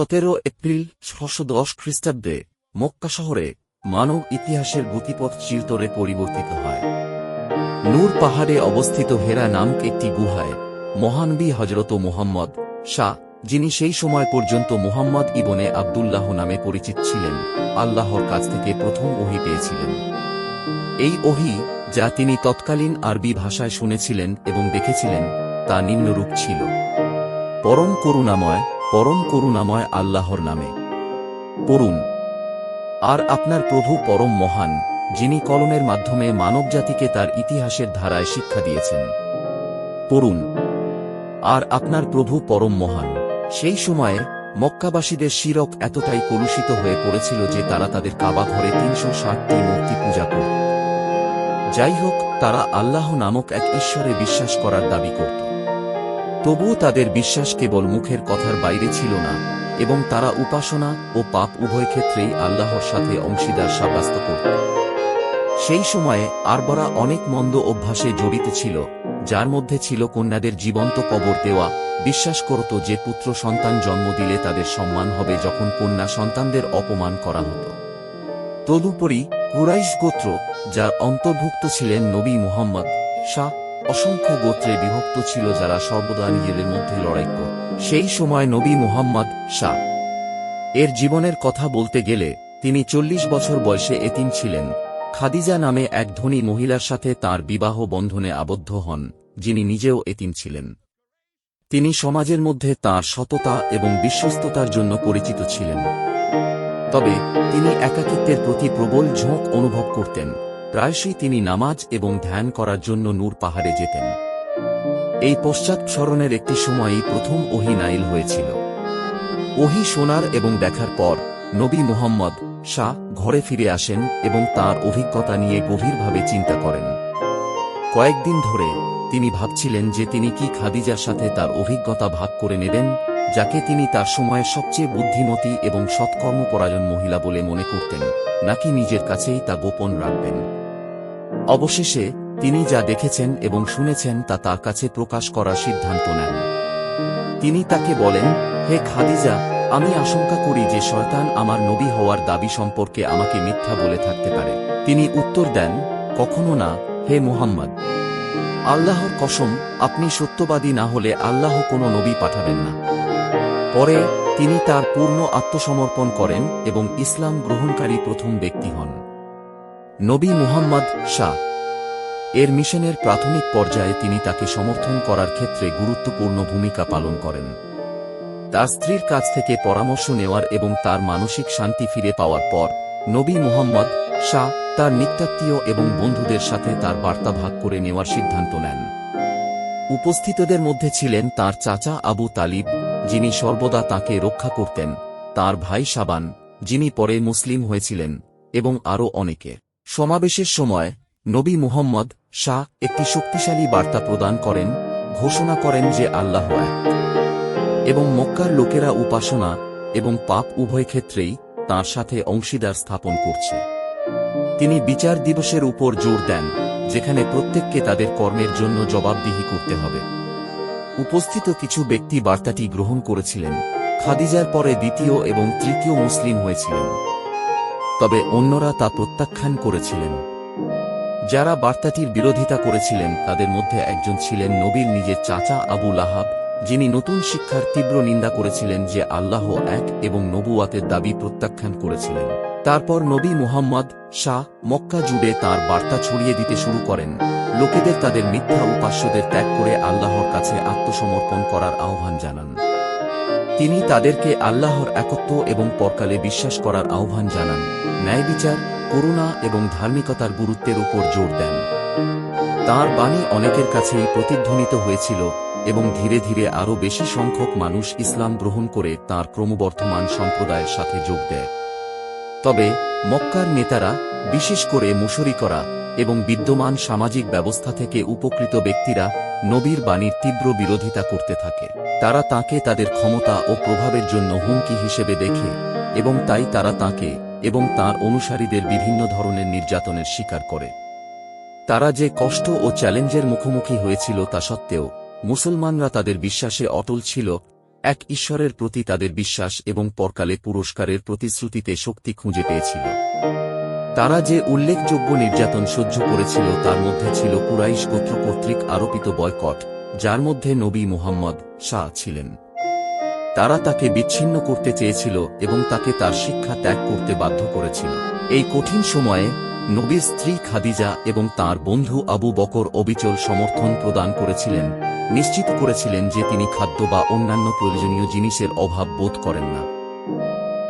সতেরো এপ্রিল ছশো দশ খ্রিস্টাব্দে মক্কা শহরে মানব ইতিহাসের গতিপথ চিরতরে পরিবর্তিত হয়। নূর পাহাড়ে অবস্থিত হেরা নামক একটি গুহায় মহানবী হজরত মোহাম্মদ শাহ, যিনি সেই সময় পর্যন্ত মোহাম্মদ ইবনে আবদুল্লাহ নামে পরিচিত ছিলেন, আল্লাহর কাছ থেকে প্রথম ওহি পেয়েছিলেন। এই ওহি, যা তিনি তৎকালীন আরবি ভাষায় শুনেছিলেন এবং দেখেছিলেন, তা নিম্নরূপ ছিল। পরম করুণাময় পরম করুণাময় আল্লাহর নামে। পড়ুন। আর আপনার প্রভু পরম মহান, যিনি কলমের মাধ্যমে মানবজাতিকে তার ইতিহাসের ধারায় শিক্ষা দিয়েছেন। পড়ুন। আর আপনার প্রভু পরম মহান, সেই সময়ে মক্কাবাসীদের শিরক এতটাই কলুষিত হয়ে পড়েছিল যে তারা তাদের কাবা ঘরে তিনশো ষাটটি মূর্তি পূজা করত। যাই হোক, তারা আল্লাহ নামক এক ঈশ্বরে বিশ্বাস করার দাবি করত। তবুও তাদের বিশ্বাস কেবল মুখের কথার বাইরে ছিল না, এবং তারা উপাসনা ও পাপ উভয় ক্ষেত্রেই আল্লাহর সাথে অংশীদার সাব্যস্ত করত। সেই সময়ে আরবরা অনেক মন্দ অভ্যাসে জড়িত ছিল, যার মধ্যে ছিল কন্যাদের জীবন্ত কবর দেওয়া। বিশ্বাস করত যে পুত্র সন্তান জন্ম দিলে তাদের সম্মান হবে যখন কন্যা সন্তানদের অপমান করা হতো। তদুপরি কুরাইশ গোত্র, যার অন্তর্ভুক্ত ছিলেন নবী মুহাম্মদ শাহ অসংখ্য গোত্রে বিভক্ত ছিল যারা সর্বদা নিজেদের মধ্যে লড়াই করত সেই সময় নবী মুহাম্মদ শাহ। এর জীবনের কথা বলতে গেলে, তিনি চল্লিশ বছর বয়সে এতিম ছিলেন। খাদিজা নামে এক ধনী মহিলার সাথে তার বিবাহ বন্ধনে আবদ্ধ হন, যিনি নিজেও এতিম ছিলেন। তিনি সমাজের মধ্যে তার সততা এবং বিশ্বস্ততার জন্য পরিচিত ছিলেন। তবে তিনি একাকিত্বের প্রতি প্রবল ঝোঁক অনুভব করতেন। প্রায়শই তিনি নামাজ এবং ধ্যান করার জন্য নূর পাহাড়ে যেতেন। এই পশ্চাৎ স্মরণের একটি সময়ই প্রথম ওহি নাইল হয়েছিল। ওহি শোনার এবং দেখার পর নবী মুহাম্মদ শাহ ঘরে ফিরে আসেন এবং তার অভিজ্ঞতা নিয়ে গভীরভাবে চিন্তা করেন। কয়েকদিন ধরে তিনি ভাবছিলেন যে তিনি কি খাদিজার সাথে তার অভিজ্ঞতা ভাগ করে নেবেন, যাকে তিনি তার সময়ে সবচেয়ে বুদ্ধিমতী এবং সৎকর্মপরায়ণ মহিলা বলে মনে করতেন, নাকি নিজের কাছেই তা গোপন রাখবেন। অবশেষে, তিনি যা দেখেছেন এবং শুনেছেন তা তার কাছে প্রকাশ করার সিদ্ধান্ত নেন। তিনি তাকে বলেন, হে খাদিজা, আমি আশঙ্কা করি যে শয়তান আমার নবী হওয়ার দাবি সম্পর্কে আমাকে মিথ্যা বলে থাকতে পারে। তিনি উত্তর দেন, কখনো না, হে মুহাম্মদ। আল্লাহর কসম, আপনি সত্যবাদী না হলে আল্লাহ কোনো নবী পাঠাবেন না। পরে তিনি তার পূর্ণ আত্মসমর্পণ করেন এবং ইসলাম গ্রহণকারী প্রথম ব্যক্তি হন। নবী মুহাম্মদ শাহ। এর মিশনের প্রাথমিক পর্যায়ে তিনি তাকে সমর্থন করার ক্ষেত্রে গুরুত্বপূর্ণ ভূমিকা পালন করেন। তার স্ত্রীর কাছ থেকে পরামর্শ নেওয়ার এবং তার মানসিক শান্তি ফিরে পাওয়ার পর, নবী মুহাম্মদ শাহ তার নিত্যাত্মীয় এবং বন্ধুদের সাথে তার বার্তা ভাগ করে নেওয়ার সিদ্ধান্ত নেন। উপস্থিতদের মধ্যে ছিলেন তার চাচা আবু তালিব, যিনি সর্বদা তাকে রক্ষা করতেন, তার ভাই সাবান, যিনি পরে মুসলিম হয়েছিলেন, এবং আরও অনেকে। সমাবেশের সময় নবী মুহাম্মদ শাহ একটি শক্তিশালী বার্তা প্রদান করেন, ঘোষণা করেন যে আল্লাহ এক। এবং মক্কার লোকেরা উপাসনা এবং পাপ উভয় ক্ষেত্রেই তার সাথে অংশীদার স্থাপন করছে। তিনি বিচার দিবসের উপর জোর দেন, যেখানে প্রত্যেককে তাদের কর্মের জন্য জবাবদিহি করতে হবে। উপস্থিত কিছু ব্যক্তি বার্তাটি গ্রহণ করেছিলেন, খাদিজার পরে দ্বিতীয় এবং তৃতীয় মুসলিম হয়েছিলেন। তবে অন্যরা তা প্রত্যাখ্যান করেছিলেন। যারা বার্তাটির বিরোধিতা করেছিলেন, তাদের মধ্যে একজন ছিলেন নবীর নিজের চাচা আবু লাহাব, যিনি নতুন শিক্ষার তীব্র নিন্দা করেছিলেন যে আল্লাহ এক এবং নবুয়াতের দাবি প্রত্যাখ্যান করেছিলেন। তারপর নবী মুহাম্মদ শাহ মক্কা জুড়ে তার বার্তা ছড়িয়ে দিতে শুরু করেন। লোকেদের তাদের মিথ্যা উপাস্যদের ত্যাগ করে আল্লাহর কাছে আত্মসমর্পণ করার আহ্বান জানান। তিনি তাদেরকে আল্লাহর একত্ব এবং পরকালে বিশ্বাস করার আহ্বান জানান। ন্যায় বিচার, করুণা এবং ধার্মিকতার গুরুত্বের উপর জোর দেন। তার বাণী অনেকের কাছেই প্রতিধ্বনিত হয়েছিল এবং ধীরে ধীরে আরও বেশি সংখ্যক মানুষ ইসলাম গ্রহণ করে তার ক্রমবর্ধমান সম্প্রদায়ের সাথে যোগ দেয়। তবে, মক্কার নেতারা, বিশেষ করে মুশরি করা এবং বিদ্যমান সামাজিক ব্যবস্থা থেকে উপকৃত ব্যক্তিরা নবীর বাণীর তীব্র বিরোধিতা করতে থাকে। তারা তাকে তাদের ক্ষমতা ও প্রভাবের জন্য হুমকি হিসেবে দেখে, এবং তাই তারা তাকে এবং তার অনুসারীদের বিভিন্ন ধরনের নির্যাতনের শিকার করে। তারা যে কষ্ট ও চ্যালেঞ্জের মুখোমুখি হয়েছিল তা সত্ত্বেও, মুসলমানরা তাদের বিশ্বাসে অটল ছিল, এক ঈশ্বরের প্রতি তাদের বিশ্বাস এবং পরকালে পুরস্কারের প্রতিশ্রুতিতে শক্তি খুঁজে পেয়েছিল। তারা যে উল্লেখযোগ্য নির্যাতন সহ্য করেছিল তার মধ্যে ছিল কুরাইশ গোত্র কর্তৃক আরোপিত বয়কট যার মধ্যে নবী মুহাম্মদ শাহ ছিলেন। তারা তাকে বিচ্ছিন্ন করতে চেয়েছিল এবং তাকে তার শিক্ষা ত্যাগ করতে বাধ্য করেছিল। এই কঠিন সময়ে নবীর স্ত্রী খাদিজা এবং তার বন্ধু আবু বকর অবিচল সমর্থন প্রদান করেছিলেন, নিশ্চিত করেছিলেন যে তিনি খাদ্য বা অন্যান্য প্রয়োজনীয় জিনিসের অভাব বোধ করেন না।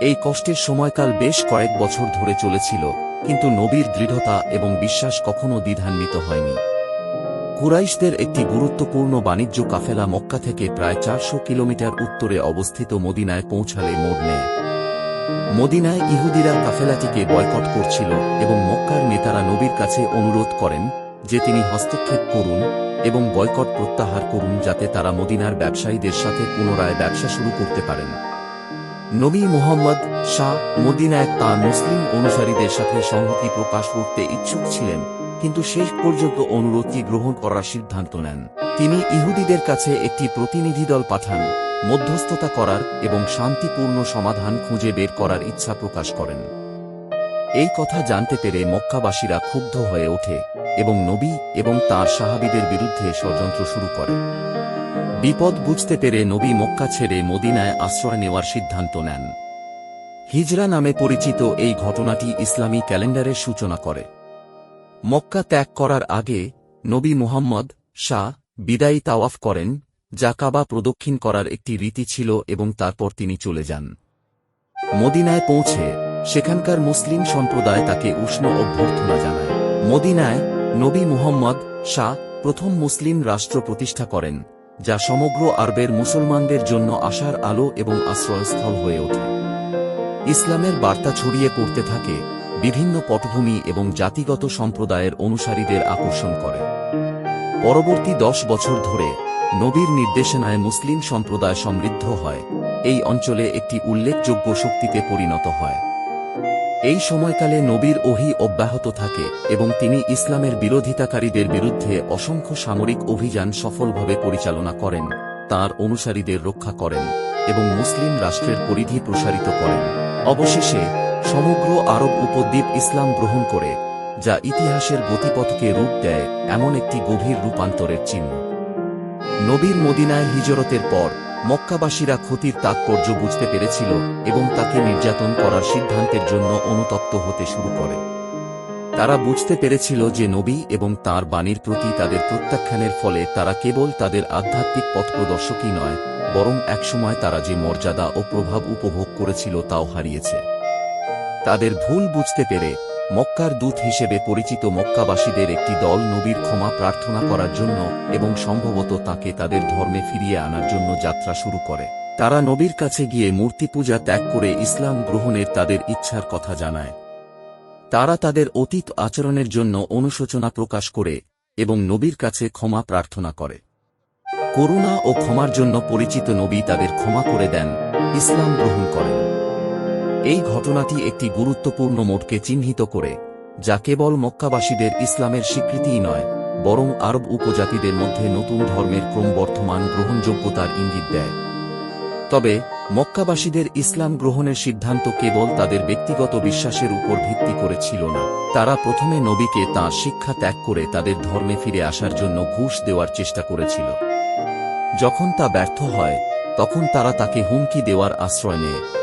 এই কষ্টের সময়কাল বেশ কয়েক বছর ধরে চলেছিল, কিন্তু নবীর দৃঢ়তা এবং বিশ্বাস কখনো দ্বিধান্বিত হয়নি। কুরাইশদের একটি গুরুত্বপূর্ণ বাণিজ্য কাফেলা মক্কা থেকে প্রায় চারশো কিলোমিটার উত্তরে অবস্থিত মদিনায় পৌঁছালে মোড় নেয় মদিনায় ইহুদিরা কাফেলাটিকে বয়কট করছিল এবং মক্কার নেতারা নবীর কাছে অনুরোধ করেন যে তিনি হস্তক্ষেপ করুন এবং বয়কট প্রত্যাহার করুন যাতে তারা মদিনার ব্যবসায়ীদের সাথে পুনরায় ব্যবসা শুরু করতে পারেন। নবী মোহাম্মদ শাহ মদিনায় তাঁর মুসলিম অনুসারীদের সাথে সংহতি প্রকাশ করতে ইচ্ছুক ছিলেন। কিন্তু শেষ পর্যন্ত অনুরোধটি গ্রহণ করার সিদ্ধান্ত নেন। তিনি ইহুদিদের কাছে একটি প্রতিনিধি দল পাঠান, মধ্যস্থতা করার এবং শান্তিপূর্ণ সমাধান খুঁজে বের করার ইচ্ছা প্রকাশ করেন। এই কথা জানতে পেরে মক্কাবাসীরা ক্ষুব্ধ হয়ে ওঠে এবং নবী এবং তার সাহাবিদের বিরুদ্ধে ষড়যন্ত্র শুরু করে। বিপদ বুঝতে পেরে নবী মক্কা ছেড়ে মদিনায় আশ্রয় নেওয়ার সিদ্ধান্ত নেন। হিজরা নামে পরিচিত এই ঘটনাটি ইসলামী ক্যালেন্ডারের সূচনা করে। মক্কা ত্যাগ করার আগে নবী মুহাম্মদ শাহ বিদায়ী তাওয়াফ করেন, যা কাবা প্রদক্ষিণ করার একটি রীতি ছিল এবং তারপর তিনি চলে যান। মদিনায় পৌঁছে সেখানকার মুসলিম সম্প্রদায় তাকে উষ্ণ অভ্যর্থনা জানায়। মদিনায় নবী মুহাম্মদ শাহ প্রথম মুসলিম রাষ্ট্র প্রতিষ্ঠা করেন, যা সমগ্র আরবের মুসলমানদের জন্য আশার আলো এবং আশ্রয়স্থল হয়ে ওঠে। ইসলামের বার্তা ছড়িয়ে পড়তে থাকে বিভিন্ন পটভূমি এবং জাতিগত সম্প্রদায়ের অনুসারীদের আকর্ষণ করে। পরবর্তী দশ বছর ধরে নবীর নির্দেশনায় মুসলিম সম্প্রদায় সমৃদ্ধ হয়। এই অঞ্চলে একটি উল্লেখযোগ্য শক্তিতে পরিণত হয়। এই সময়কালে নবীর ওহি অব্যাহত থাকে এবং তিনি ইসলামের বিরোধিতাকারীদের বিরুদ্ধে অসংখ্য সামরিক অভিযান সফলভাবে পরিচালনা করেন, তার অনুসারীদের রক্ষা করেন এবং মুসলিম রাষ্ট্রের পরিধি প্রসারিত করেন। অবশেষে সমগ্র আরব উপদ্বীপ ইসলাম গ্রহণ করে, যা ইতিহাসের গতিপথকে রূপ দেয় এমন একটি গভীর রূপান্তরের চিহ্ন। নবীর মদিনায় হিজরতের পর মক্কাবাসীরা ক্ষতির তাৎপর্য বুঝতে পেরেছিল এবং তাকে নির্যাতন করার সিদ্ধান্তের জন্য অনুতপ্ত হতে শুরু করে। তারা বুঝতে পেরেছিল যে নবী এবং তার বাণীর প্রতি তাদের প্রত্যাখ্যানের ফলে তারা কেবল তাদের আধ্যাত্মিক পথ প্রদর্শকই নয়, বরং একসময় তারা যে মর্যাদা ও প্রভাব উপভোগ করেছিল তাও হারিয়েছে। তাদের ভুল বুঝতে পেরে মক্কার দূত হিসেবে পরিচিত মক্কাবাসীদের একটি দল নবীর ক্ষমা প্রার্থনা করার জন্য এবং সম্ভবত তাকে তাদের ধর্মে ফিরিয়ে আনার জন্য যাত্রা শুরু করে। তারা নবীর কাছে গিয়ে মূর্তি পূজা ত্যাগ করে ইসলাম গ্রহণের তাদের ইচ্ছার কথা জানায়। তারা তাদের অতীত আচরণের জন্য অনুশোচনা প্রকাশ করে এবং নবীর কাছে ক্ষমা প্রার্থনা করে। করুণা ও ক্ষমার জন্য পরিচিত নবী তাদের ক্ষমা করে দেন, ইসলাম গ্রহণ করেন। এই ঘটনাটি একটি গুরুত্বপূর্ণ মোড়কে চিহ্নিত করে, যা কেবল মক্কাবাসীদের ইসলামের স্বীকৃতিই নয়, বরং আরব উপজাতিদের মধ্যে নতুন ধর্মের ক্রমবর্ধমান গ্রহণযোগ্যতার ইঙ্গিত দেয়। তবে, মক্কাবাসীদের ইসলাম গ্রহণের সিদ্ধান্ত কেবল তাদের ব্যক্তিগত বিশ্বাসের উপর ভিত্তি করে ছিল না। তারা প্রথমে নবীকে তাঁর শিক্ষা ত্যাগ করে তাদের ধর্মে ফিরে আসার জন্য ঘুষ দেওয়ার চেষ্টা করেছিল। যখন তা ব্যর্থ হয়, তখন তারা তাকে হুমকি দেওয়ার আশ্রয় নেয়।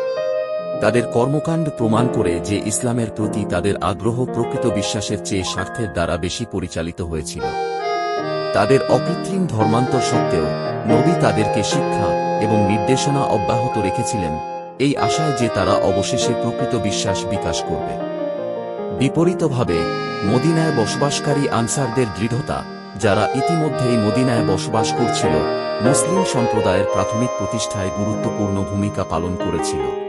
তাদের কর্মকাণ্ড প্রমাণ করে যে ইসলামের প্রতি তাদের আগ্রহ প্রকৃত বিশ্বাসের চেয়ে স্বার্থের দ্বারা বেশি পরিচালিত হয়েছিল। তাদের অকৃত্রিম ধর্মান্তর সত্ত্বেও নবী তাদেরকে শিক্ষা এবং নির্দেশনা অব্যাহত রেখেছিলেন, এই আশায় যে তারা অবশেষে প্রকৃত বিশ্বাস বিকাশ করবে। বিপরীতভাবে, মদিনায় বসবাসকারী আনসারদের দৃঢ়তা, যারা ইতিমধ্যেই মদিনায় বসবাস করছিল, মুসলিম সম্প্রদায়ের প্রাথমিক প্রতিষ্ঠায় গুরুত্বপূর্ণ ভূমিকা পালন করেছিল।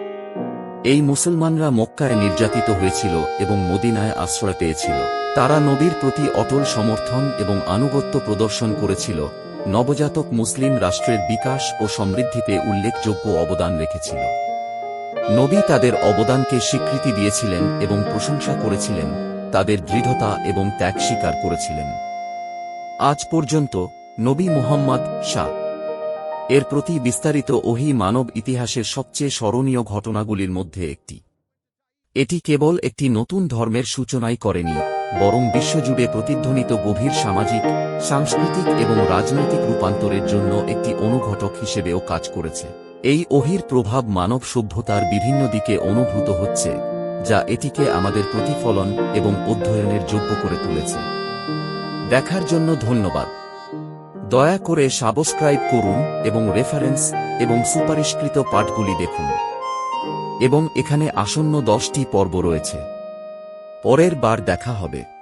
এই মুসলমানরা মক্কায় নির্যাতিত হয়েছিল এবং মদিনায় আশ্রয় পেয়েছিল। তারা নবীর প্রতি অটল সমর্থন এবং আনুগত্য প্রদর্শন করেছিল। নবজাতক মুসলিম রাষ্ট্রের বিকাশ ও সমৃদ্ধিতে উল্লেখযোগ্য অবদান রেখেছিল। নবী তাদের অবদানকে স্বীকৃতি দিয়েছিলেন এবং প্রশংসা করেছিলেন, তাদের দৃঢ়তা এবং ত্যাগ স্বীকার করেছিলেন। আজ পর্যন্ত নবী মুহাম্মদ শাহ এর প্রতি বিস্তারিত ওহি মানব ইতিহাসের সবচেয়ে স্মরণীয় ঘটনাগুলির মধ্যে একটি। এটি কেবল একটি নতুন ধর্মের সূচনাই করেনি, বরং বিশ্বজুড়ে প্রতিধ্বনিত গভীর সামাজিক, সাংস্কৃতিক এবং রাজনৈতিক রূপান্তরের জন্য একটি অনুঘটক হিসেবেও কাজ করেছে। এই ওহির প্রভাব মানব সভ্যতার বিভিন্ন দিকে অনুভূত হচ্ছে, যা এটিকে আমাদের প্রতিফলন এবং অধ্যয়নের যোগ্য করে তুলেছে। দেখার জন্য ধন্যবাদ। দয়া করে সাবস্ক্রাইব করুন এবং রেফারেন্স এবং সুপারিশকৃত পাঠগুলি দেখুন। এবং এখানে আসন্ন দশটি পর্ব রয়েছে। পরের বার দেখা হবে।